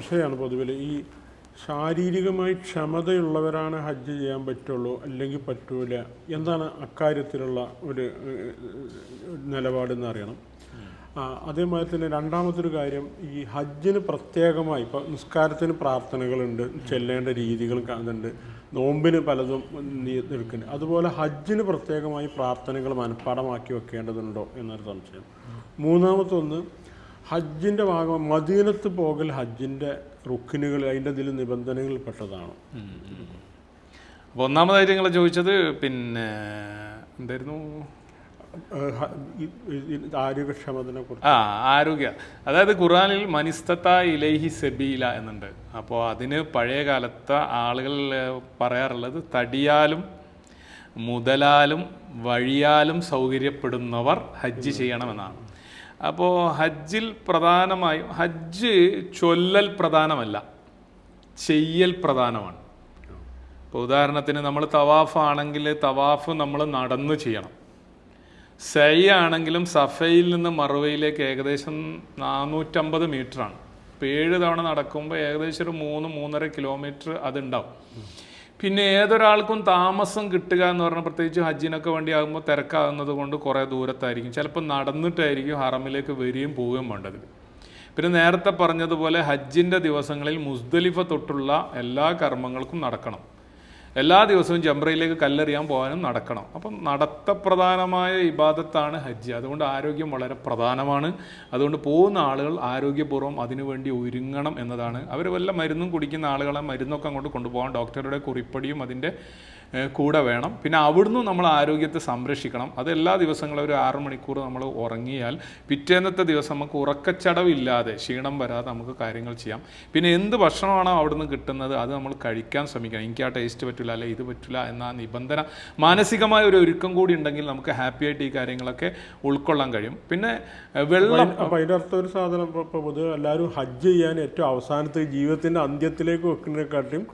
സംശയമാണ് പൊതുവിൽ ഈ ശാരീരികമായി ക്ഷമതയുള്ളവരാണ് ഹജ്ജ് ചെയ്യാൻ പറ്റുള്ളൂ അല്ലെങ്കിൽ പറ്റൂല. എന്താണ് അക്കാര്യത്തിലുള്ള ഒരു നിലപാടെന്ന് അറിയണം. അതേമാതിരി തന്നെ രണ്ടാമത്തൊരു കാര്യം ഈ ഹജ്ജിന് പ്രത്യേകമായി ഇപ്പോൾ നിസ്കാരത്തിന് പ്രാർത്ഥനകളുണ്ട് ചെല്ലേണ്ട രീതികളും കാണുന്നുണ്ട് നോമ്പിന് പലതും എടുക്കുന്നുണ്ട് അതുപോലെ ഹജ്ജിന് പ്രത്യേകമായി പ്രാർത്ഥനകൾ മനഃപ്പാടമാക്കി വെക്കേണ്ടതുണ്ടോ എന്നൊരു സംശയം. മൂന്നാമത്തെ ഒന്ന് ഹജ്ജിന്റെ ഭാഗം മദീനത്ത് പോകൽ ഹജ്ജിന്റെ റുക്കിനുകൾ അതിന്റെ ഇതിൽ നിബന്ധനകളിൽ പെട്ടതാണ്. അപ്പോൾ ഒന്നാമതായിട്ട് നിങ്ങൾ ചോദിച്ചത് പിന്നെ എന്തായിരുന്നു? ആരോഗ്യക്ഷമതനെ കുറിച്ച്. ആ ആരോഗ്യ. അതായത് ഖുറാനിൽ മനിസ്തത്ത ഇലൈഹി സെബീല എന്നുണ്ട്. അപ്പോൾ അതിന് പഴയ കാലത്തെ ആളുകൾ പറയാറുള്ളത് തടിയാലും മുതലാലും വഴിയാലും സൗകര്യപ്പെടുന്നവർ ഹജ്ജ് ചെയ്യണമെന്നാണ്. അപ്പോൾ ഹജ്ജിൽ പ്രധാനമായും ഹജ്ജ് ചൊല്ലൽ പ്രധാനമല്ല ചെയ്യൽ പ്രധാനമാണ്. ഇപ്പോൾ ഉദാഹരണത്തിന് നമ്മൾ തവാഫ് ആണെങ്കിൽ തവാഫ് നമ്മൾ നടന്നു ചെയ്യണം. സൈ ആണെങ്കിലും സഫയിൽ നിന്ന് മറുവയിലേക്ക് ഏകദേശം നാനൂറ്റമ്പത് മീറ്ററാണ്. ഇപ്പോൾ ഏഴ് തവണ നടക്കുമ്പോൾ ഏകദേശം ഒരു മൂന്ന് മൂന്നര കിലോമീറ്റർ അതുണ്ടാവും. പിന്നെ ഏതൊരാൾക്കും താമസം കിട്ടുക എന്ന് പറഞ്ഞാൽ പ്രത്യേകിച്ച് ഹജ്ജിനൊക്കെ വേണ്ടി ആകുമ്പോൾ തിരക്കാകുന്നത് കൊണ്ട് കുറേ ദൂരത്തായിരിക്കും. ചിലപ്പോൾ നടന്നിട്ടായിരിക്കും ഹറമിലേക്ക് വരികയും പോവുകയും വേണ്ടത്. പിന്നെ നേരത്തെ പറഞ്ഞതുപോലെ ഹജ്ജിന്റെ ദിവസങ്ങളിൽ മുസ്ദലിഫ തൊട്ടുള്ള എല്ലാ കർമ്മങ്ങൾക്കും നടക്കണം. എല്ലാ ദിവസവും ജംറയിലേക്ക് കല്ലെറിയാൻ പോകാനും നടക്കണം. അപ്പം നടത്തപ്രധാനമായ ഇബാദത്താണ് ഹജ്ജ്. അതുകൊണ്ട് ആരോഗ്യം വളരെ പ്രധാനമാണ്. അതുകൊണ്ട് പോകുന്ന ആളുകൾ ആരോഗ്യപൂർവം അതിനുവേണ്ടി ഒരുങ്ങണം എന്നതാണ്. അവർ വല്ല മരുന്നും കുടിക്കുന്ന ആളുകളെ മരുന്നൊക്കെ അങ്ങോട്ട് കൊണ്ടുപോകാൻ ഡോക്ടറുടെ കുറിപ്പടിയും അതിന്റെ കൂടെ വേണം. പിന്നെ അവിടുന്ന് നമ്മൾ ആരോഗ്യത്തെ സംരക്ഷിക്കണം. അത് എല്ലാ ദിവസങ്ങളും ഒരു ആറ് മണിക്കൂർ നമ്മൾ ഉറങ്ങിയാൽ പിറ്റേന്നത്തെ ദിവസം നമുക്ക് ഉറക്കച്ചടവില്ലാതെ ക്ഷീണം വരാതെ നമുക്ക് കാര്യങ്ങൾ ചെയ്യാം. പിന്നെ എന്ത് ഭക്ഷണമാണോ അവിടുന്ന് കിട്ടുന്നത് അത് നമ്മൾ കഴിക്കാൻ ശ്രമിക്കണം. എനിക്ക് ആ ടേസ്റ്റ് പറ്റില്ല അല്ലെ ഇത് പറ്റില്ല എന്ന നിബന്ധന മാനസികമായ ഒരു ഒരുക്കം കൂടി ഉണ്ടെങ്കിൽ നമുക്ക് ഹാപ്പി ആയിട്ട് ഈ കാര്യങ്ങളൊക്കെ ഉൾക്കൊള്ളാൻ കഴിയും. പിന്നെ വെള്ളം അപ്പം അതിന്റെ അർത്ഥം ഒരു സാധനം ഇപ്പൊ- ഇപ്പൊ പൊതുവെ എല്ലാവരും ഹജ്ജ് ചെയ്യാൻ ഏറ്റവും അവസാനത്തെ ജീവിതത്തിന്റെ അന്ത്യത്തിലേക്ക് വെക്കുന്നതിനെക്കാട്ടിയും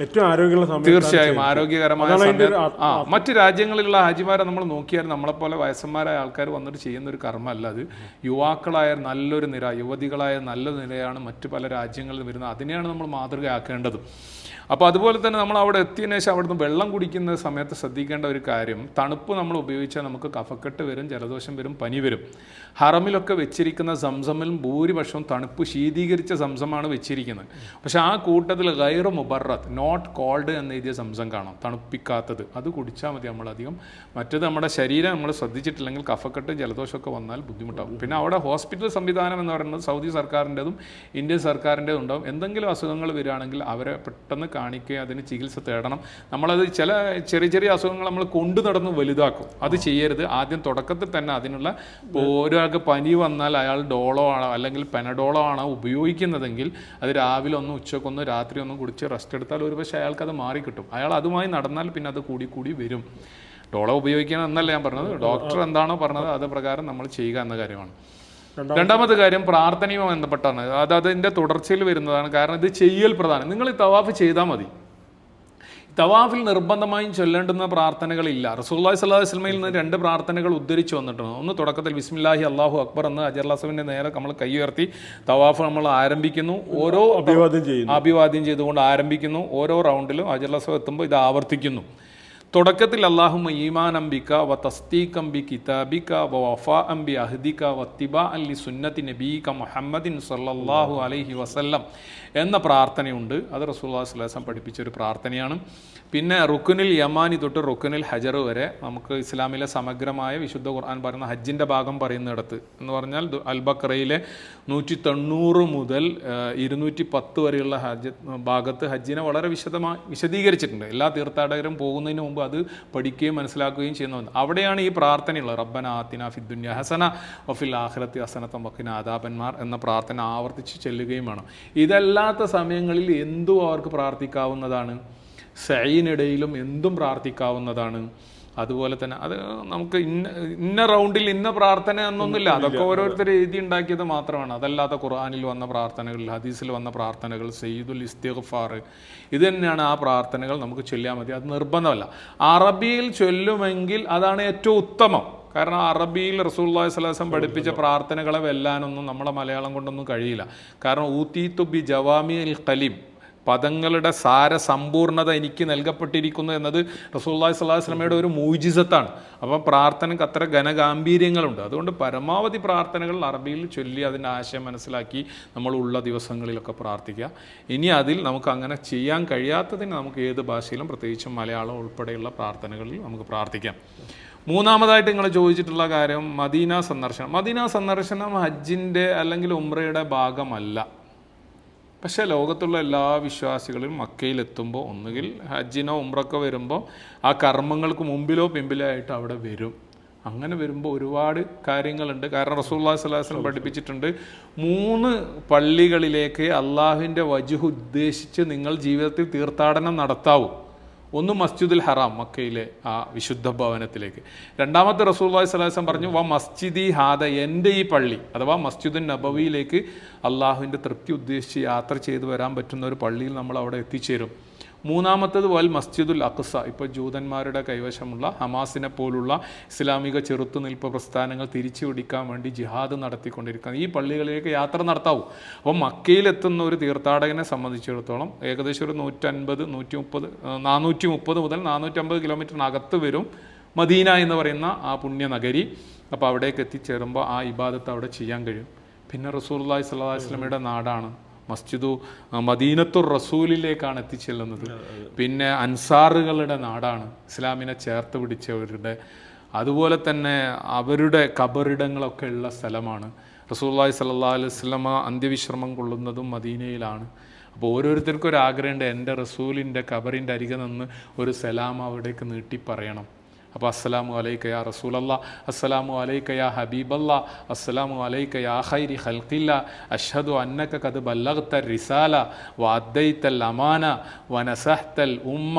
ഏറ്റവും ആരോഗ്യമുള്ള സമയം തീർച്ചയായും ആരോഗ്യകരമായ അതാണ് അതിന്റെ ആ മറ്റ് രാജ്യങ്ങളിലുള്ള ഹാജിമാരെ നമ്മൾ നോക്കിയാൽ നമ്മളെപ്പോലെ വയസ്സന്മാരായ ആൾക്കാർ വന്നിട്ട് ചെയ്യുന്ന ഒരു കർമ്മമല്ല അത്. യുവാക്കളായ നല്ലൊരു നിര യുവതികളായ നല്ല നിരയാണ് മറ്റു പല രാജ്യങ്ങളിൽ വരുന്നത്. അതിനെയാണ് നമ്മൾ മാതൃകയാക്കേണ്ടത്. അപ്പോൾ അതുപോലെ തന്നെ നമ്മൾ അവിടെ എത്തിയതിനു ശേഷം അവിടുന്ന് വെള്ളം കുടിക്കുന്ന സമയത്ത് ശ്രദ്ധിക്കേണ്ട ഒരു കാര്യം തണുപ്പ് നമ്മൾ ഉപയോഗിച്ചാൽ നമുക്ക് കഫക്കെട്ട് വരും ജലദോഷം വരും പനി വരും. ഹറമിലൊക്കെ വെച്ചിരിക്കുന്ന സംസമിലും ഭൂരിപക്ഷവും തണുപ്പ് ശീതീകരിച്ച സംസമാണ് വെച്ചിരിക്കുന്നത്. പക്ഷേ ആ കൂട്ടത്തിൽ ഗൈർ മുബറത്ത് നോട്ട് കോൾഡ് എന്ന് എഴുതിയ സംസം കാണാം തണുപ്പിക്കാത്തത്. അത് കുടിച്ചാൽ മതി നമ്മളധികം. മറ്റത് നമ്മുടെ ശരീരം നമ്മൾ ശ്രദ്ധിച്ചിട്ടില്ലെങ്കിൽ കഫക്കെട്ട് ജലദോഷമൊക്കെ വന്നാൽ ബുദ്ധിമുട്ടാകും പിന്നെ അവിടെ ഹോസ്പിറ്റൽ സംവിധാനം എന്ന് പറയുന്നത് സൗദി സർക്കാരിന്റെതും ഇന്ത്യൻ സർക്കാരിന്റെതും ഉണ്ടാവും. എന്തെങ്കിലും അസുഖങ്ങൾ വരികയാണെങ്കിൽ അവരെ പെട്ടെന്ന് കാണിക്കുകയും അതിന് ചികിത്സ തേടണം. നമ്മളത് ചില ചെറിയ ചെറിയ അസുഖങ്ങൾ നമ്മൾ കൊണ്ടു നടന്ന് വലുതാക്കും. അത് ചെയ്യരുത്. ആദ്യം തുടക്കത്തിൽ തന്നെ അതിനുള്ള ഒരാൾക്ക് പനി വന്നാൽ അയാൾ ഡോളോ ആണോ അല്ലെങ്കിൽ പെനഡോളോ ആണോ ഉപയോഗിക്കുന്നതെങ്കിൽ അത് രാവിലെ ഒന്ന് ഉച്ചക്കൊന്ന് രാത്രി ഒന്ന് കുടിച്ച് റെസ്റ്റ് എടുത്താൽ ഒരുപക്ഷെ അയാൾക്ക് അത് മാറിക്കിട്ടും അയാൾ അതുമായി നടന്നാൽ പിന്നെ അത് കൂടി കൂടി വരും. ഡോളോ ഉപയോഗിക്കണം എന്നല്ല ഞാൻ പറഞ്ഞത്. ഡോക്ടർ എന്താണോ പറഞ്ഞത് അത് പ്രകാരം നമ്മൾ ചെയ്യുക എന്ന കാര്യമാണ്. രണ്ടാമത്തെ കാര്യം പ്രാർത്ഥനയുമായി ബന്ധപ്പെട്ടാണ്. അത് അതിന്റെ തുടർച്ചയിൽ വരുന്നതാണ്. കാരണം ഇത് ചെയ്യൽ പ്രധാനം. നിങ്ങൾ ഈ തവാഫ് ചെയ്താൽ മതി. തവാഫിൽ നിർബന്ധമായും ചൊല്ലേണ്ടുന്ന പ്രാർത്ഥനകളില്ല. റസൂല്ലാഹി സ്വല്ലാ വസ്ലമയിൽ നിന്ന് രണ്ട് പ്രാർത്ഥനകൾ ഉദ്ധരിച്ചു വന്നിട്ടുണ്ട്. ഒന്ന് തുടക്കത്തിൽ ബിസ്മില്ലാഹി അള്ളാഹു അക്ബർ എന്ന് അജർലാസവിന്റെ നേരെ നമ്മൾ കൈ ഉയർത്തി തവാഫ് നമ്മൾ ആരംഭിക്കുന്നു. ഓരോ അഭിവാദ്യം ചെയ്യുന്നു. അഭിവാദ്യം ചെയ്തുകൊണ്ട് ആരംഭിക്കുന്നു. ഓരോ റൗണ്ടിലും അജർലാസവ് എത്തുമ്പോൾ ഇത് ആവർത്തിക്കുന്നു. തുടക്കത്തിൽ അള്ളാഹുമ ഈമാൻ അംബിക വ തസ്തീഖ് അംബി കിതാബിക വ വഫ അംബി അഹ്ദിക്ക വ തിബ അല്ലി സുന്നത്തി നബീക മുഹമ്മദിൻ സല്ലാഹു അലൈഹി വസല്ലം എന്ന പ്രാർത്ഥനയുണ്ട്. അത് റസൂല്ലാ പഠിപ്പിച്ച ഒരു പ്രാർത്ഥനയാണ്. പിന്നെ റുക്കുനിൽ യമാനി തൊട്ട് റുക്കുനിൽ ഹജർ വരെ നമുക്ക് ഇസ്ലാമിലെ സമഗ്രമായ വിശുദ്ധ ഖുർആൻ പറയുന്ന ഹജ്ജിന്റെ ഭാഗം പറയുന്നിടത്ത് എന്ന് പറഞ്ഞാൽ അൽബക്രയിലെ അൽ ബക്രയിലെ നൂറ്റി തൊണ്ണൂറ് മുതൽ ഇരുന്നൂറ്റി പത്ത് വരെയുള്ള ഹജ്ജ് ഭാഗത്ത് ഹജ്ജിനെ വളരെ വിശദമായി വിശദീകരിച്ചിട്ടുണ്ട്. എല്ലാ തീർത്ഥാടകരും പോകുന്നതിന് മുമ്പ് അത് പഠിക്കുകയും മനസ്സിലാക്കുകയും ചെയ്യുന്നുണ്ട് അവിടെയാണ് ഈ പ്രാർത്ഥനയുള്ളത്. റബ്ബന ആത്തിന ഫിദ്ദുന്യ ഹസന ഒഫിൽ ആഹ്ലത്തി ഹസനത്തം വക്കിന ആദാപന്മാർ എന്ന പ്രാർത്ഥന ആവർത്തിച്ച് ചെല്ലുകയും വേണം. ഇതല്ലാത്ത സമയങ്ങളിൽ എന്തും അവർക്ക് പ്രാർത്ഥിക്കാവുന്നതാണ്. സൈനിടയിലും എന്തും പ്രാർത്ഥിക്കാവുന്നതാണ്. അതുപോലെ തന്നെ അത് നമുക്ക് ഇന്ന ഇന്ന റൗണ്ടിൽ ഇന്ന പ്രാർത്ഥന എന്നൊന്നുമില്ല. അതൊക്കെ ഓരോരുത്തർ എഴുതി ഉണ്ടാക്കിയത് മാത്രമാണ്. അതല്ലാത്ത ഖുർആാനിൽ വന്ന പ്രാർത്ഥനകൾ ഹദീസിൽ വന്ന പ്രാർത്ഥനകൾ സയ്യിദുൽ ഇസ്തിഗ്ഫാർ ഇത് തന്നെയാണ് ആ പ്രാർത്ഥനകൾ നമുക്ക് ചൊല്ലിയാൽ മതി. അത് നിർബന്ധമല്ല. അറബിയിൽ ചൊല്ലുമെങ്കിൽ അതാണ് ഏറ്റവും ഉത്തമം. കാരണം അറബിയിൽ റസൂല്ലാഹി സ്വലാസം പഠിപ്പിച്ച പ്രാർത്ഥനകളെ വെല്ലാനൊന്നും നമ്മളെ മലയാളം കൊണ്ടൊന്നും കഴിയില്ല. കാരണം ഊത്തീത്തു ബി ജവാമി അൽ കലീം പദങ്ങളുടെ സാര സമ്പൂർണത എനിക്ക് നൽകപ്പെട്ടിരിക്കുന്നു എന്നത് റസൂല്ലാഹി സ്വല്ലാ വസ്ലമയുടെ ഒരു മൂജിസത്താണ്. അപ്പം പ്രാർത്ഥനയ്ക്ക് അത്ര ഘനഗാംഭീര്യങ്ങളുണ്ട്. അതുകൊണ്ട് പരമാവധി പ്രാർത്ഥനകൾ അറബിയിൽ ചൊല്ലി അതിന്റെ ആശയം മനസ്സിലാക്കി നമ്മൾ ഉള്ള ദിവസങ്ങളിലൊക്കെ പ്രാർത്ഥിക്കുക. ഇനി അതിൽ നമുക്ക് അങ്ങനെ ചെയ്യാൻ കഴിയാത്തതിന് നമുക്ക് ഏത് ഭാഷയിലും പ്രത്യേകിച്ചും മലയാളം ഉൾപ്പെടെയുള്ള പ്രാർത്ഥനകളിൽ നമുക്ക് പ്രാർത്ഥിക്കാം. മൂന്നാമതായിട്ട് നിങ്ങൾ ചോദിച്ചിട്ടുള്ള കാര്യം മദീന സന്ദർശനം. മദീന സന്ദർശനം ഹജ്ജിന്റെ അല്ലെങ്കിൽ ഉംറയുടെ ഭാഗമല്ല. പക്ഷേ ലോകത്തുള്ള എല്ലാ വിശ്വാസികളും മക്കയിലെത്തുമ്പോൾ ഒന്നുകിൽ ഹജ്ജിനോ ഉമ്രക്കോ വരുമ്പോൾ ആ കർമ്മങ്ങൾക്ക് മുമ്പിലോ പിമ്പിലോ ആയിട്ട് അവിടെ വരും. അങ്ങനെ വരുമ്പോൾ ഒരുപാട് കാര്യങ്ങളുണ്ട്. കാരണം റസൂല്ലാ സ്വലാസ്ലം പഠിപ്പിച്ചിട്ടുണ്ട് മൂന്ന് പള്ളികളിലേക്ക് അള്ളാഹുവിന്റെ വജുഹ് ഉദ്ദേശിച്ച് നിങ്ങൾ ജീവിതത്തിൽ തീർത്ഥാടനം നടത്താവൂ. ഒന്ന് മസ്ജിദുൽ ഹറാം മക്കയിലെ ആ വിശുദ്ധ ഭവനത്തിലേക്ക്. രണ്ടാമത്തെ റസൂല്ലാഹി സ്വലാസം പറഞ്ഞു വ മസ്ജിദി ഹാദ എന്റെ ഈ പള്ളി അഥവാ മസ്ജിദുൻ നബവിയിലേക്ക് അള്ളാഹുവിന്റെ തൃപ്തി ഉദ്ദേശിച്ച് യാത്ര ചെയ്തു വരാൻ പറ്റുന്ന ഒരു പള്ളിയിൽ നമ്മൾ അവിടെ എത്തിച്ചേരും. മൂന്നാമത്തത് വൽ മസ്ജിദുൽ അഖ്സ ഇപ്പോൾ ജൂതന്മാരുടെ കൈവശമുള്ള ഹമാസിനെ പോലുള്ള ഇസ്ലാമിക ചെറുത്തുനിൽപ്പ് പ്രസ്ഥാനങ്ങൾ തിരിച്ചു പിടിക്കാൻ വേണ്ടി ജിഹാദ് നടത്തിക്കൊണ്ടിരിക്കുന്നത് ഈ പള്ളികളിലേക്ക് യാത്ര നടത്താവൂ. അപ്പോൾ മക്കയിലെത്തുന്ന ഒരു തീർത്ഥാടകനെ സംബന്ധിച്ചിടത്തോളം ഏകദേശം ഒരു നൂറ്റൻപത് നൂറ്റി മുപ്പത് നാനൂറ്റി മുപ്പത് മുതൽ നാനൂറ്റമ്പത് കിലോമീറ്ററിനകത്ത് വരും മദീന എന്ന് പറയുന്ന ആ പുണ്യനഗരി. അപ്പോൾ അവിടേക്ക് എത്തിച്ചേരുമ്പോൾ ആ ഇബാദത്ത് അവിടെ ചെയ്യാൻ കഴിയും. പിന്നെ റസൂർല്ലാഹി സ്വല്ലാ വസ്ലമയുടെ നാടാണ്. മസ്ജിദു മദീനത്തു മദീനത്തുർ റസൂലിലേക്കാണ് എത്തിച്ചെല്ലുന്നത്. പിന്നെ അൻസാറുകളുടെ നാടാണ് ഇസ്ലാമിനെ ചേർത്ത് പിടിച്ചവരുടെ അതുപോലെ തന്നെ അവരുടെ കബറിടങ്ങളൊക്കെ ഉള്ള സ്ഥലമാണ്. റസൂല്ലായി സല്ലാ അലൈഹി സ്വലമ അന്ത്യവിശ്രമം കൊള്ളുന്നതും മദീനയിലാണ്. അപ്പോൾ ഓരോരുത്തർക്കും ഒരു ആഗ്രഹമുണ്ട് എന്റെ റസൂലിന്റെ കബറിന്റെ അരികെ നിന്ന് ഒരു സലാം അവിടേക്ക് നീട്ടി പറയണം. അപ്പോൾ അസ്സലാമു അലൈക്ക യാ റസൂലല്ല അസ്സലാമു അലൈക്ക യാ ഹബീബല്ല അസ്സലാമു അലൈക്ക യാ ഖൈരി ഖൽഖില്ല അഷ്ഹദു അന്നക കത് ബല്ലഗ്ത റിസാല വഅദ്ദൈതൽ അമാന വനസഹ്തൽ ഉമ്മ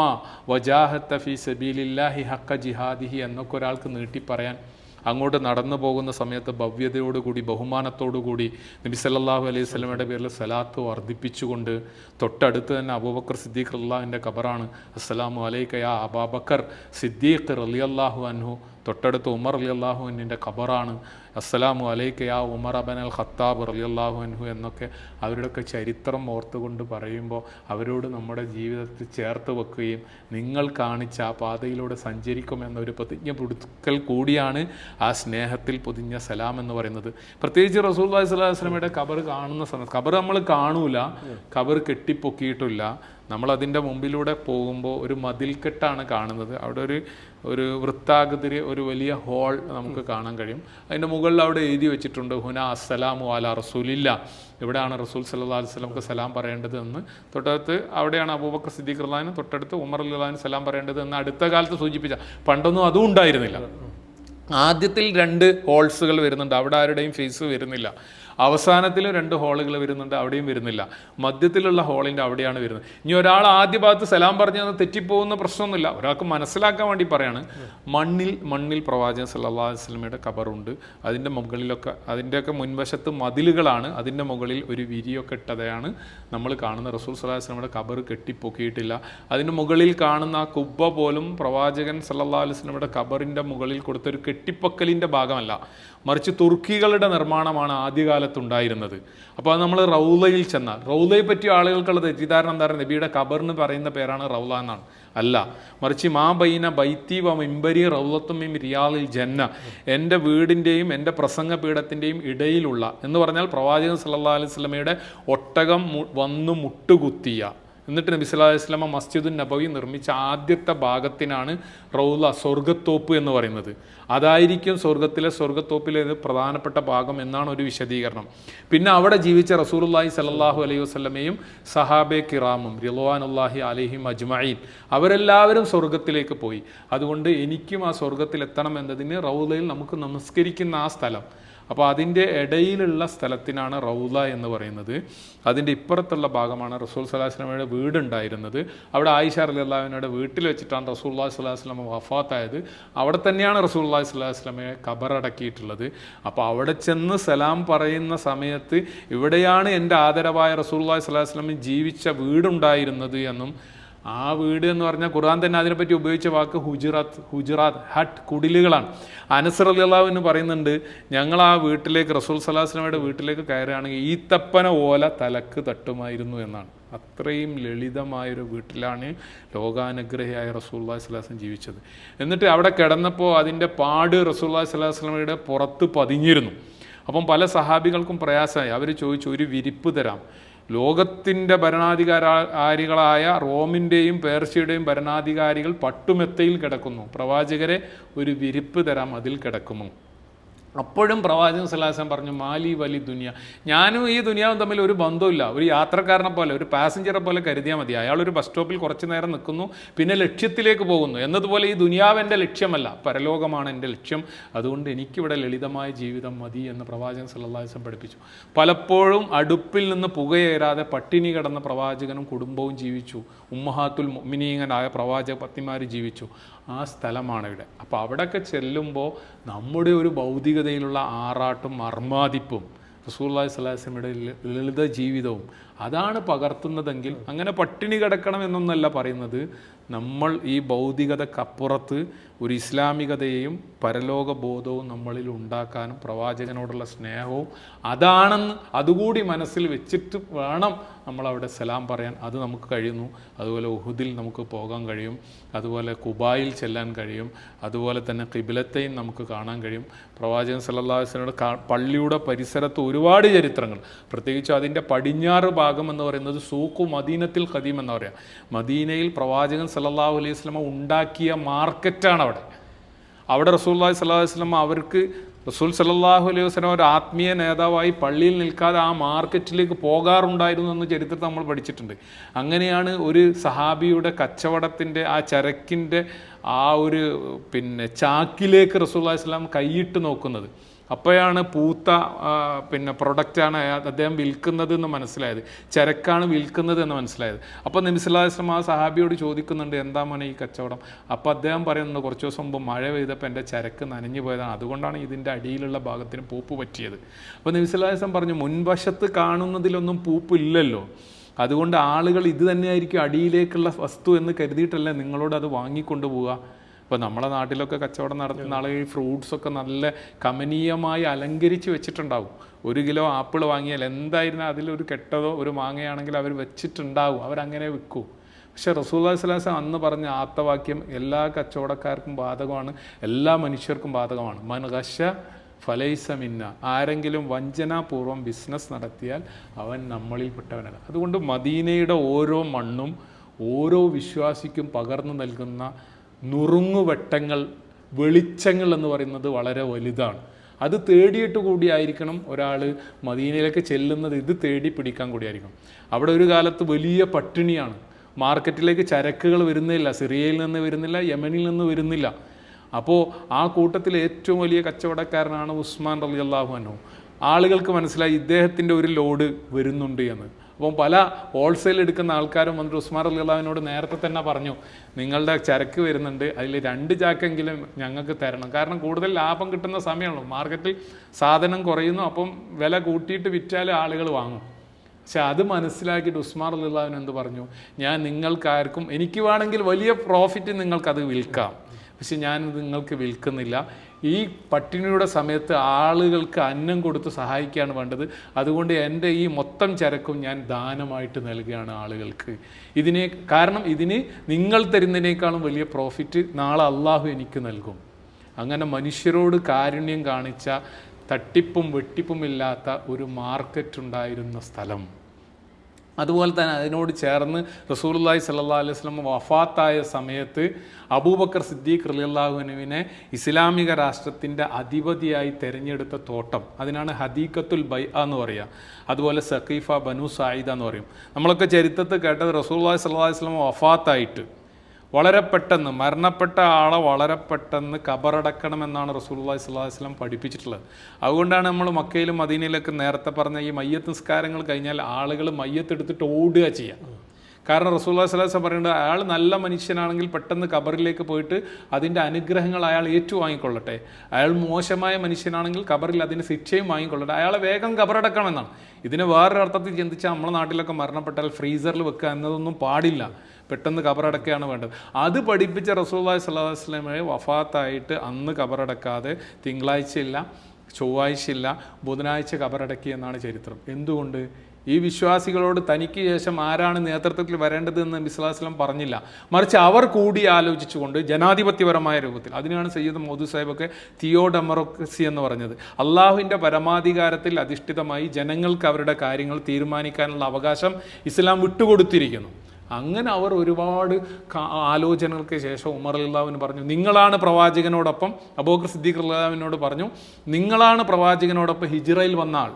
വജാഹത്ത ഫീ സബീലില്ലാഹി ഹക്ക ജിഹാദിഹി എന്നൊക്കെ ഒരാൾക്ക് നീട്ടി പറയാൻ അങ്ങോട്ട് നടന്നു പോകുന്ന സമയത്ത് ഭവ്യതയോടുകൂടി ബഹുമാനത്തോടുകൂടി നബി സല്ലാഹു അലൈഹി സ്വലമയുടെ പേരിൽ സലാത്ത് വർദ്ധിപ്പിച്ചുകൊണ്ട് തൊട്ടടുത്ത് തന്നെ അബൂബക്കർ സിദ്ദീഖ് അള്ളാഹിന്റെ ഖബറാണ്. അസ്സലാമു അലൈക്കയാ അബാബക്കർ സിദ്ദീഖ് റലിയല്ലാഹു അൻഹു തൊട്ടടുത്ത് ഉമർ അലി അള്ളാഹുവിന്റെ ഖബറാണ്. അസ്സലാമു അലൈക്ക് യാ ഉമർ അബൻ അൽ ഖത്താബ് അലി അൻഹു എന്നൊക്കെ അവരുടെയൊക്കെ ചരിത്രം ഓർത്തുകൊണ്ട് പറയുമ്പോൾ അവരോട് നമ്മുടെ ജീവിതത്തിൽ ചേർത്ത് വെക്കുകയും നിങ്ങൾ കാണിച്ച ആ പാതയിലൂടെ സഞ്ചരിക്കുമെന്നൊരു പ്രതിജ്ഞ പുടുക്കൽ കൂടിയാണ് ആ സ്നേഹത്തിൽ പൊതിഞ്ഞ സലാം എന്ന് പറയുന്നത്. പ്രത്യേകിച്ച് റസൂൽ സ്വലാഹു വസ്ലമയുടെ ഖബർ കാണുന്ന സമയത്ത് ഖബർ നമ്മൾ കാണൂല. ഖബർ കെട്ടിപ്പൊക്കിയിട്ടില്ല. നമ്മൾ അതിന്റെ മുമ്പിലൂടെ പോകുമ്പോൾ ഒരു മതിൽക്കെട്ടാണ് കാണുന്നത്. അവിടെ ഒരു ഒരു വൃത്താകൃതിരി ഒരു വലിയ ഹോൾ നമുക്ക് കാണാൻ കഴിയും. അതിന്റെ മുകളിൽ അവിടെ എഴുതി വെച്ചിട്ടുണ്ട് ഹുന അസ്സലാമു അല റസൂലില്ല. ഇവിടെയാണ് റസൂൽ സല്ലാ അലൈഹി സ്വലമക്ക് സലാം പറയേണ്ടത് എന്ന് തൊട്ടടുത്ത് അവിടെയാണ് അബൂബക്കർ സിദ്ദീഖ് റഹ്ലാനും തൊട്ടടുത്ത് ഉമർ അല്ലാൻ സലാം പറയേണ്ടത് എന്ന് അടുത്ത കാലത്ത് സൂചിപ്പിച്ച. പണ്ടൊന്നും അതും ഉണ്ടായിരുന്നില്ല. ആദ്യത്തിൽ രണ്ട് ഹോൾസുകൾ വരുന്നുണ്ട്. അവിടെ ആരുടെയും ഫേസ് വരുന്നില്ല. അവസാനത്തിലും രണ്ട് ഹോളുകൾ വരുന്നുണ്ട് അവിടെയും വരുന്നില്ല. മധ്യത്തിലുള്ള ഹോളിന്റെ അവിടെയാണ് വരുന്നത്. ഇനി ഒരാൾ ആദ്യ ഭാഗത്ത് സലാം പറഞ്ഞു തന്ന് തെറ്റിപ്പോകുന്ന പ്രശ്നമൊന്നുമില്ല. ഒരാൾക്ക് മനസ്സിലാക്കാൻ വേണ്ടി പറയാണ്. മണ്ണിൽ മണ്ണിൽ പ്രവാചകൻ സല്ലാ വസ്ലമയുടെ കബറുണ്ട് അതിന്റെ മുകളിലൊക്കെ അതിന്റെയൊക്കെ മുൻവശത്ത് മതിലുകളാണ്. അതിന്റെ മുകളിൽ ഒരു വിരിയൊക്കെ ഇട്ടതാണ് നമ്മൾ കാണുന്ന റസൂൽ സല്ലല്ലാഹു വസ്ലമയുടെ കബർ കെട്ടിപ്പൊക്കിയിട്ടില്ല. അതിന്റെ മുകളിൽ കാണുന്ന ആ കുബ്ബ പോലും പ്രവാചകൻ സല്ലാ അലൈഹി വസല്ലമയുടെ കബറിന്റെ മുകളിൽ കൊടുത്തൊരു കെട്ടിപ്പൊക്കലിന്റെ ഭാഗമല്ല. മറിച്ച് തുർക്കികളുടെ നിർമ്മാണമാണ് ആദ്യകാലത്ത് ഉണ്ടായിരുന്നത് അപ്പോൾ അത് നമ്മൾ റൗലയിൽ ചെന്നാൽ റൗലയെ പറ്റിയ ആളുകൾക്കുള്ള തെറ്റിദ്ധാരണ എന്താ പറയുക നബിയുടെ കബറിന് പറയുന്ന പേരാണ് റൗല എന്നാണ്. അല്ല മറിച്ച് മാ ബൈന ബൈത്തി വ മിമ്പരി റൗലത്തുമിം റിയാലിൽ ജന്ന. എന്റെ വീടിന്റെയും എന്റെ പ്രസംഗ പീഠത്തിന്റെയും ഇടയിലുള്ള എന്ന് പറഞ്ഞാൽ പ്രവാചകൻ സല്ലാ അലൈഹി ഒട്ടകം വന്നു മുട്ടുകുത്തിയ. എന്നിട്ട് നബി സല്ലല്ലാഹു അലൈഹി വസല്ലമ മസ്ജിദുൻ നബവി നിർമ്മിച്ച ആദ്യത്തെ ഭാഗത്തിനാണ് റൗല സ്വർഗത്തോപ്പ് എന്ന് പറയുന്നത്. അതായിരിക്കും സ്വർഗത്തിലെ സ്വർഗത്തോപ്പിലെ പ്രധാനപ്പെട്ട ഭാഗം എന്നാണ് ഒരു വിശദീകരണം. പിന്നെ അവിടെ ജീവിച്ച റസൂലുള്ളാഹി സല്ലല്ലാഹു അലൈഹി വസല്ലമയും സഹാബെ കിറാമും റിലോവാനുല്ലാഹി അലഹിം അജ്മഈൻ. അവരെല്ലാവരും സ്വർഗത്തിലേക്ക് പോയി. അതുകൊണ്ട് എനിക്കും ആ സ്വർഗത്തിലെത്തണം എന്നതിന് റൗലയിൽ നമുക്ക് നമസ്കരിക്കുന്ന ആ സ്ഥലം. അപ്പോൾ അതിന്റെ ഇടയിലുള്ള സ്ഥലത്തിനാണ് റൗല എന്ന് പറയുന്നത്. അതിന്റെ ഇപ്പുറത്തുള്ള ഭാഗമാണ് റസൂൽ സലാഹുസ്ലമയുടെ വീടുണ്ടായിരുന്നത്. അവിടെ ആയിഷ അലി അള്ളാഹുവിനയുടെ വീട്ടിൽ വെച്ചിട്ടാണ് അള്ളാഹി സ്വലാഹുസ്ലമ വഫാത്തായത്. അവിടെ തന്നെയാണ് അള്ളാഹി സ്വലാഹുസ്ലമയെ ഖബറടക്കിയിട്ടുള്ളത് അപ്പോൾ അവിടെ ചെന്ന് സലാം പറയുന്ന സമയത്ത് ഇവിടെയാണ് എന്റെ ആദരവായ അള്ളാഹി സ്വലാഹുസ്ലമി ജീവിച്ച വീടുണ്ടായിരുന്നത് എന്നും ആ വീട് എന്ന് പറഞ്ഞാൽ ഖുർആൻ തന്നെ അതിനെപ്പറ്റി ഉപയോഗിച്ച വാക്ക് ഹുജറാത്ത് ഹുജറാത്ത് ഹട്ട് കുടിലുകളാണ്. അനസർ എന്ന് പറയുന്നുണ്ട് ഞങ്ങൾ ആ വീട്ടിലേക്ക് റസൂൽ സലാഹുസ്ലമയുടെ വീട്ടിലേക്ക് കയറുകയാണെങ്കിൽ ഈത്തപ്പന ഓല തലക്ക് തട്ടുമായിരുന്നു എന്നാണ്. അത്രയും ലളിതമായൊരു വീട്ടിലാണ് ലോകാനുഗ്രഹിയായ റസൂല്ലാ സ്വലാസ്ലം ജീവിച്ചത്. എന്നിട്ട് അവിടെ കിടന്നപ്പോൾ അതിന്റെ പാട് റസൂല്ലാ സ്വലാസ്ലമയുടെ പുറത്ത് പതിഞ്ഞിരുന്നു. അപ്പം പല സഹാബികൾക്കും പ്രയാസമായി. അവർ ചോദിച്ചു ഒരു വിരിപ്പ് തരാം. ലോകത്തിന്റെ ഭരണാധികാരികളായ റോമിന്റെയും പേർഷ്യയുടെയും ഭരണാധികാരികൾ പട്ടുമെത്തയിൽ കിടക്കുന്നു. പ്രവാചകരെ ഒരു വിരിപ്പ് തരാം അതിൽ കിടക്കുന്നു. അപ്പോഴും പ്രവാചകൻ സലാസം പറഞ്ഞു മാലി വലി ദുനിയ. ഞാനും ഈ ദുനിയാവും തമ്മിൽ ഒരു ബന്ധമില്ല ഒരു യാത്രക്കാരനെ പോലെ ഒരു പാസഞ്ചറെ പോലെ കരുതിയാൽ മതി. അയാൾ ഒരു ബസ് സ്റ്റോപ്പിൽ കുറച്ച് നേരം നിൽക്കുന്നു പിന്നെ ലക്ഷ്യത്തിലേക്ക് പോകുന്നു. എന്നതുപോലെ ഈ ദുനിയാവ് എന്റെ ലക്ഷ്യമല്ല. പരലോകമാണ് എന്റെ ലക്ഷ്യം. അതുകൊണ്ട് എനിക്കിവിടെ ലളിതമായ ജീവിതം മതി എന്ന് പ്രവാചകൻ സല്ലാസം പഠിപ്പിച്ചു. പലപ്പോഴും അടുപ്പിൽ നിന്ന് പുകയേറാതെ പട്ടിണി കിടന്ന പ്രവാചകനും കുടുംബവും ജീവിച്ചു. ഉമ്മഹാത്തുൽ മിനീങ്ങനായ പ്രവാചക പത്നിമാർ ജീവിച്ചു. ആ സ്ഥലമാണ് ഇവിടെ അപ്പോൾ അവിടെയൊക്കെ ചെല്ലുമ്പോൾ നമ്മുടെ ഒരു ഭൗതികതയിലുള്ള ആറാട്ടും അർമാദിപ്പും റസൂല്ലാഹി സ്വലാസ്ലമിയുടെ ലളിത ജീവിതവും അതാണ് പകർത്തുന്നതെങ്കിൽ അങ്ങനെ പട്ടിണി കിടക്കണം എന്നൊന്നല്ല പറയുന്നത്. നമ്മൾ ഈ ഭൗതികതക്കപ്പുറത്ത് ഒരു ഇസ്ലാമികതയെയും പരലോക ബോധവും നമ്മളിൽ ഉണ്ടാക്കാനും പ്രവാചകനോടുള്ള സ്നേഹവും അതാണെന്ന് അതുകൂടി മനസ്സിൽ വെച്ചിട്ട് വേണം നമ്മളവിടെ സലാം പറയാൻ. അത് നമുക്ക് കഴിയുന്നു. അതുപോലെ ഉഹുദിൽ നമുക്ക് പോകാൻ കഴിയും. അതുപോലെ കുബായിൽ ചെല്ലാൻ കഴിയും. അതുപോലെ തന്നെ കിബിലത്തെയും നമുക്ക് കാണാൻ കഴിയും. പ്രവാചകൻ സല്ലാസ്ലയുടെ പള്ളിയുടെ പരിസരത്ത് ഒരുപാട് ചരിത്രങ്ങൾ. പ്രത്യേകിച്ച് അതിന്റെ പടിഞ്ഞാറ് ഭാഗം എന്ന് പറയുന്നത് സൂക്കു മദീനത്തിൽ ഖദീം എന്ന് പറയാം. മദീനയിൽ പ്രവാചകൻ സല്ലല്ലാഹു അലൈഹി സ്വലമ ഉണ്ടാക്കിയ മാർക്കറ്റാണ് അവിടെ. അവിടെ റസൂല്ലാഹി അലൈഹി സ്വലമ അവർക്ക് റസൂൽ സല്ലാഹു അലൈഹി വസ്ലം ഒരു ആത്മീയ നേതാവായി പള്ളിയിൽ നിൽക്കാതെ ആ മാർക്കറ്റിലേക്ക് പോകാറുണ്ടായിരുന്നു എന്ന് ചരിത്രത്തിൽ നമ്മൾ പഠിച്ചിട്ടുണ്ട്. അങ്ങനെയാണ് ഒരു സഹാബിയുടെ കച്ചവടത്തിന്റെ ആ ചരക്കിന്റെ ആ ഒരു പിന്നെ ചാക്കിലേക്ക് റസൂല്ലാഹി സ്വലാം കൈയിട്ട് നോക്കുന്നത്. അപ്പോഴാണ് പൂത്ത പിന്നെ പ്രൊഡക്റ്റാണ് അദ്ദേഹം വിൽക്കുന്നത് എന്ന് മനസ്സിലായത്. ചരക്കാണ് വിൽക്കുന്നത് എന്ന് മനസ്സിലായത്. അപ്പോൾ നബിസ്വല്ലാസ്ലം ആ സഹാബിയോട് ചോദിക്കുന്നുണ്ട് എന്താ മോനെ ഈ കച്ചവടം? അപ്പോൾ അദ്ദേഹം പറയുന്നുണ്ട് കുറച്ച് ദിവസം മുമ്പ് മഴ പെയ്തപ്പോൾ എന്റെ ചരക്ക് നനഞ്ഞു പോയതാണ്. അതുകൊണ്ടാണ് ഇതിന്റെ അടിയിലുള്ള ഭാഗത്തിന് പൂപ്പ് പറ്റിയത്. അപ്പോൾ നബിസ്വല്ലാസ്ലം പറഞ്ഞു മുൻവശത്ത് കാണുന്നതിലൊന്നും പൂപ്പ് ഇല്ലല്ലോ അതുകൊണ്ട് ആളുകൾ ഇത് തന്നെയായിരിക്കും അടിയിലേക്കുള്ള വസ്തു എന്ന് കരുതിയിട്ടല്ലേ നിങ്ങളോട് അത് വാങ്ങിക്കൊണ്ടു പോവുക ഇപ്പോൾ നമ്മളെ നാട്ടിലൊക്കെ കച്ചവടം നടത്തുന്ന ആളുകൾ ഈ ഫ്രൂട്ട്സ് ഒക്കെ നല്ല കമനീയമായി അലങ്കരിച്ച് വെച്ചിട്ടുണ്ടാവും. ഒരു കിലോ ആപ്പിൾ വാങ്ങിയാൽ എന്തായിരുന്നു അതിലൊരു കെട്ടതോ ഒരു മാങ്ങയാണെങ്കിൽ അവർ വെച്ചിട്ടുണ്ടാവും. അവരങ്ങനെ വിൽക്കും. പക്ഷേ റസൂല്ലാ സ്വലാസം അന്ന് പറഞ്ഞ ആത്തവാക്യം എല്ലാ കച്ചവടക്കാർക്കും ബാധകമാണ് എല്ലാ മനുഷ്യർക്കും ബാധകമാണ്. മൻ ഗശ ഫലൈസമിന്ന ആരെങ്കിലും വഞ്ചനാപൂർവം ബിസിനസ് നടത്തിയാൽ അവൻ നമ്മളിൽ പെട്ടവനല്ല അതുകൊണ്ട് മദീനയുടെ ഓരോ മണ്ണും ഓരോ വിശ്വാസിക്കും പകർന്നു നൽകുന്ന നുറുങ്ങുവെട്ടങ്ങൾ വെളിച്ചങ്ങൾ എന്ന് പറയുന്നത് വളരെ വലുതാണ്. അത് തേടിയിട്ട് കൂടിയായിരിക്കണം ഒരാൾ മദീനയിലേക്ക് ചെല്ലുന്നത്. ഇത് തേടി പിടിക്കാൻ കൂടിയായിരിക്കണം. അവിടെ ഒരു കാലത്ത് വലിയ പട്ടിണിയാണ്. മാർക്കറ്റിലേക്ക് ചരക്കുകൾ വരുന്നില്ല സിറിയയിൽ നിന്ന് വരുന്നില്ല യമനിൽ നിന്ന് വരുന്നില്ല. അപ്പോൾ ആ കൂട്ടത്തിൽ ഏറ്റവും വലിയ കച്ചവടക്കാരനാണ് ഉസ്മാൻ റലി അള്ളാഹു അനു ആളുകൾക്ക് മനസ്സിലായി ഇദ്ദേഹത്തിന്റെ ഒരു ലോഡ് വരുന്നുണ്ട് എന്ന്. അപ്പം പല ഹോൾസെയിൽ എടുക്കുന്ന ആൾക്കാരും വന്നിട്ട് ഉസ്മാർ അലി അള്ളാഹുവിനോട് നേരത്തെ തന്നെ പറഞ്ഞു നിങ്ങളുടെ ചരക്ക് വരുന്നുണ്ട് അതിൽ രണ്ട് ചാക്കെങ്കിലും ഞങ്ങൾക്ക് തരണം. കാരണം കൂടുതൽ ലാഭം കിട്ടുന്ന സമയമാണ് മാർക്കറ്റിൽ സാധനം കുറയുന്നു അപ്പം വില കൂട്ടിയിട്ട് വിറ്റാൽ ആളുകൾ വാങ്ങും. പക്ഷെ അത് മനസ്സിലാക്കിയിട്ട് ഉസ്മാർ അള്ളാഹുവിൻ എന്ത് പറഞ്ഞു? ഞാൻ നിങ്ങൾക്കാർക്കും എനിക്ക് വേണമെങ്കിൽ വലിയ പ്രോഫിറ്റ് നിങ്ങൾക്കത് വിൽക്കാം. പക്ഷെ ഞാൻ നിങ്ങൾക്ക് വിൽക്കുന്നില്ല. ഈ പട്ടിണിയുടെ സമയത്ത് ആളുകൾക്ക് അന്നം കൊടുത്ത് സഹായിക്കുകയാണ് വേണ്ടത്. അതുകൊണ്ട് എന്റെ ഈ മൊത്തം ചരക്കും ഞാൻ ദാനമായിട്ട് നൽകുകയാണ് ആളുകൾക്ക്. ഇതിനെ കാരണം ഇതിന് നിങ്ങൾ തരുന്നതിനേക്കാളും വലിയ പ്രോഫിറ്റ് നാളെ അള്ളാഹു എനിക്ക് നൽകും. അങ്ങനെ മനുഷ്യരോട് കാരുണ്യം കാണിച്ച തട്ടിപ്പും വെട്ടിപ്പും ഇല്ലാത്ത ഒരു മാർക്കറ്റ് ഉണ്ടായിരുന്ന സ്ഥലം. അതുപോലെ തന്നെ അതിനോട് ചേർന്ന് റസൂലുള്ളാഹി സല്ലാ അലൈഹി വസല്ലം വഫാത്തായ സമയത്ത് അബൂബക്കർ സിദ്ദീഖ് റലിയല്ലാഹുനുവിനെ ഇസ്ലാമിക രാഷ്ട്രത്തിന്റെ അധിപതിയായി തിരഞ്ഞെടുത്ത തോട്ടം. അതിനാണ് ഹദീഖത്തുൽ ബൈ എന്ന് പറയുക. അതുപോലെ സഖീഫ ബനു സായിദ എന്ന് പറയും. നമ്മളൊക്കെ ചരിത്രത്തിൽ കേട്ടത് റസൂലുള്ളാഹി സ്വല്ലല്ലാഹു അലൈഹി വസല്ലം വഫാത്തായിട്ട്. വളരെ പെട്ടെന്ന് മരണപ്പെട്ട ആളെ വളരെ പെട്ടെന്ന് കബറടക്കണമെന്നാണ് അലൈഹി വസല്ലം പഠിപ്പിച്ചിട്ടുള്ളത്. അതുകൊണ്ടാണ് നമ്മൾ മക്കയിലും മദീനയിലൊക്കെ നേരത്തെ പറഞ്ഞ ഈ മയ്യത്ത് നിസ്കാരങ്ങൾ കഴിഞ്ഞാൽ ആളുകൾ മയ്യത്തെടുത്തിട്ട് ഓടുക ചെയ്യുക. കാരണം റസൂല്ലാ സ്വലാസ് പറയുന്നത് അയാൾ നല്ല മനുഷ്യനാണെങ്കിൽ പെട്ടെന്ന് കബറിലേക്ക് പോയിട്ട് അതിന്റെ അനുഗ്രഹങ്ങൾ അയാൾ ഏറ്റുവാങ്ങിക്കൊള്ളട്ടെ. അയാൾ മോശമായ മനുഷ്യനാണെങ്കിൽ കബറിൽ അതിന്റെ ശിക്ഷയും വാങ്ങിക്കൊള്ളട്ടെ. അയാളെ വേഗം കബറടക്കണമെന്നാണ്. ഇതിന് വേറൊരു അർത്ഥത്തിൽ ചിന്തിച്ചാൽ നമ്മളെ നാട്ടിലൊക്കെ മരണപ്പെട്ടാൽ ഫ്രീസറിൽ വെക്കുക എന്നതൊന്നും പാടില്ല. പെട്ടെന്ന് കബറടക്കുകയാണ് വേണ്ടത്. അത് പഠിപ്പിച്ച റസൂല്ലായി സ്വല്ലല്ലാഹു അലൈഹി വസല്ലമയെ വഫാത്തായിട്ട് അന്ന് കബറടക്കാതെ തിങ്കളാഴ്ചയില്ല ചൊവ്വാഴ്ചയില്ല ബുധനാഴ്ച കബറടക്കി എന്നാണ് ചരിത്രം. എന്തുകൊണ്ട്? ഈ വിശ്വാസികളോട് തനിക്ക് ശേഷം ആരാണ് നേതൃത്വത്തിൽ വരേണ്ടത് എന്ന് ബിസ്ലാസ്ലം പറഞ്ഞില്ല. മറിച്ച് അവർ കൂടി ആലോചിച്ചുകൊണ്ട് ജനാധിപത്യപരമായ രൂപത്തിൽ അതിനാണ് സയ്യിദ് മോദു സാഹിബൊക്കെ തിയോ ഡെമോക്രസി എന്ന് പറഞ്ഞത്. അള്ളാഹുവിന്റെ പരമാധികാരത്തിൽ അധിഷ്ഠിതമായി ജനങ്ങൾക്ക് അവരുടെ കാര്യങ്ങൾ തീരുമാനിക്കാനുള്ള അവകാശം ഇസ്ലാം വിട്ടുകൊടുത്തിരിക്കുന്നു. അങ്ങനെ അവർ ഒരുപാട് ആലോചനകൾക്ക് ശേഷം ഉമർ അള്ളാഹുവിന് പറഞ്ഞു നിങ്ങളാണ് പ്രവാചകനോടൊപ്പം അബൂബക്കർ സിദ്ദീഖ് അള്ളാവിനോട് പറഞ്ഞു നിങ്ങളാണ് പ്രവാചകനോടൊപ്പം ഹിജ്റയിൽ വന്ന ആൾ.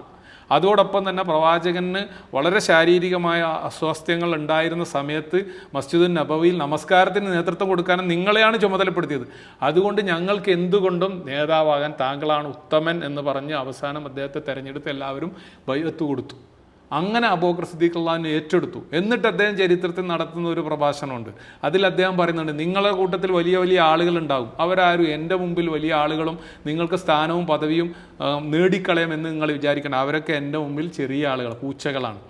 അതോടൊപ്പം തന്നെ പ്രവാചകന് വളരെ ശാരീരികമായ അസ്വാസ്ഥ്യങ്ങൾ ഉണ്ടായിരുന്ന സമയത്ത് മസ്ജിദുൻ നബവിയിൽ നമസ്കാരത്തിന് നേതൃത്വം കൊടുക്കാനും നിങ്ങളെയാണ് ചുമതലപ്പെടുത്തിയത്. അതുകൊണ്ട് ഞങ്ങൾക്ക് എന്തുകൊണ്ടും നേതാവാകാൻ താങ്കളാണ് ഉത്തമൻ എന്ന് പറഞ്ഞ് അവസാനം അദ്ദേഹത്തെ തെരഞ്ഞെടുത്ത് എല്ലാവരും ബൈഅത്ത് കൊടുത്തു. അങ്ങനെ അബൂബക്കർ സിദ്ദീഖ് ഏറ്റെടുത്തു. എന്നിട്ട് അദ്ദേഹം ചരിത്രത്തിൽ നടത്തുന്ന ഒരു പ്രഭാഷണമുണ്ട്. അതിൽ അദ്ദേഹം പറയുന്നുണ്ട് നിങ്ങളുടെ കൂട്ടത്തിൽ വലിയ വലിയ ആളുകൾ ഉണ്ടാകും. അവരാരും എന്റെ മുമ്പിൽ വലിയ ആളുകളും നിങ്ങൾക്ക് സ്ഥാനവും പദവിയും നേടിക്കളയുമെന്ന് നിങ്ങൾ വിചാരിക്കണം അവരൊക്കെ എന്റെ മുമ്പിൽ ചെറിയ ആളുകൾ പൂച്ചകളാണ്.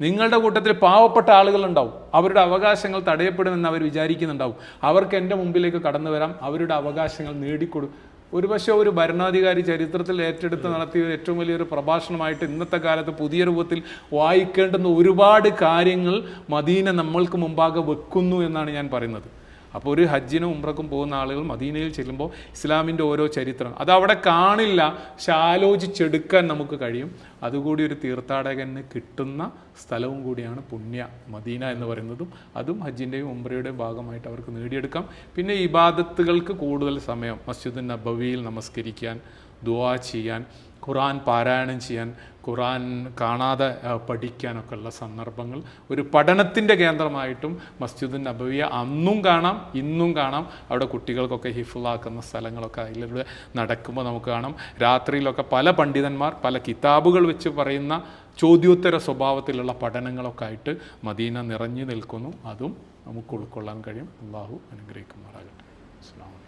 നിങ്ങളുടെ കൂട്ടത്തിൽ പാവപ്പെട്ട ആളുകളുണ്ടാവും അവരുടെ അവകാശങ്ങൾ തടയപ്പെടുമെന്ന് അവർ വിചാരിക്കുന്നുണ്ടാവും. അവർക്ക് എന്റെ മുമ്പിലേക്ക് കടന്നു വരാം അവരുടെ അവകാശങ്ങൾ നേടിക്കൊടു ഒരുപക്ഷെ ഒരു ഭരണാധികാരി ചരിത്രത്തിൽ ഏറ്റെടുത്ത് നടത്തിയ ഏറ്റവും വലിയൊരു പ്രഭാഷണമായിട്ട് ഇന്നത്തെ കാലത്ത് പുതിയ രൂപത്തിൽ വായിക്കേണ്ടുന്ന ഒരുപാട് കാര്യങ്ങൾ മദീന നമ്മൾക്ക് മുമ്പാകെ വെക്കുന്നു എന്നാണ് ഞാൻ പറയുന്നത്. അപ്പോൾ ഒരു ഹജ്ജിനും ഉംറക്കും പോകുന്ന ആളുകൾ മദീനയിൽ ചെല്ലുമ്പോൾ ഇസ്ലാമിന്റെ ഓരോ ചരിത്രം. അത് അവിടെ കാണില്ല. പക്ഷെ ആലോചിച്ചെടുക്കാൻ നമുക്ക് കഴിയും. അതുകൂടി ഒരു തീർത്ഥാടകന് കിട്ടുന്ന സ്ഥലവും കൂടിയാണ് പുണ്യ മദീന എന്ന് പറയുന്നതും. അതും ഹജ്ജിന്റെയും ഉംറയുടെയും ഭാഗമായിട്ട് അവർക്ക് നേടിയെടുക്കാം. പിന്നെ ഇബാദത്തുകൾക്ക് കൂടുതൽ സമയം മസ്ജിദ് നബവിയിൽ നമസ്കരിക്കാൻ ദുവാ ചെയ്യാൻ ഖുറാൻ പാരായണം ചെയ്യാൻ ഖുറാൻ കാണാതെ പഠിക്കാനൊക്കെ ഉള്ള സന്ദർഭങ്ങൾ. ഒരു പഠനത്തിന്റെ കേന്ദ്രമായിട്ടും മസ്ജിദ് നബവിയ അന്നും കാണാം ഇന്നും കാണാം. അവിടെ കുട്ടികൾക്കൊക്കെ ഹിഫുള്ളാക്കുന്ന സ്ഥലങ്ങളൊക്കെ അതിലൂടെ നടക്കുമ്പോൾ നമുക്ക് കാണാം. രാത്രിയിലൊക്കെ പല പണ്ഡിതന്മാർ പല കിതാബുകൾ വെച്ച് പറയുന്ന ചോദ്യോത്തര സ്വഭാവത്തിലുള്ള പഠനങ്ങളൊക്കെ ആയിട്ട് മദീന നിറഞ്ഞു നിൽക്കുന്നു. അതും നമുക്ക് ഉൾക്കൊള്ളാൻ കഴിയും. അള്ളാഹു അനുഗ്രഹിക്കുമാറാകട്ടെ. അസ്സാം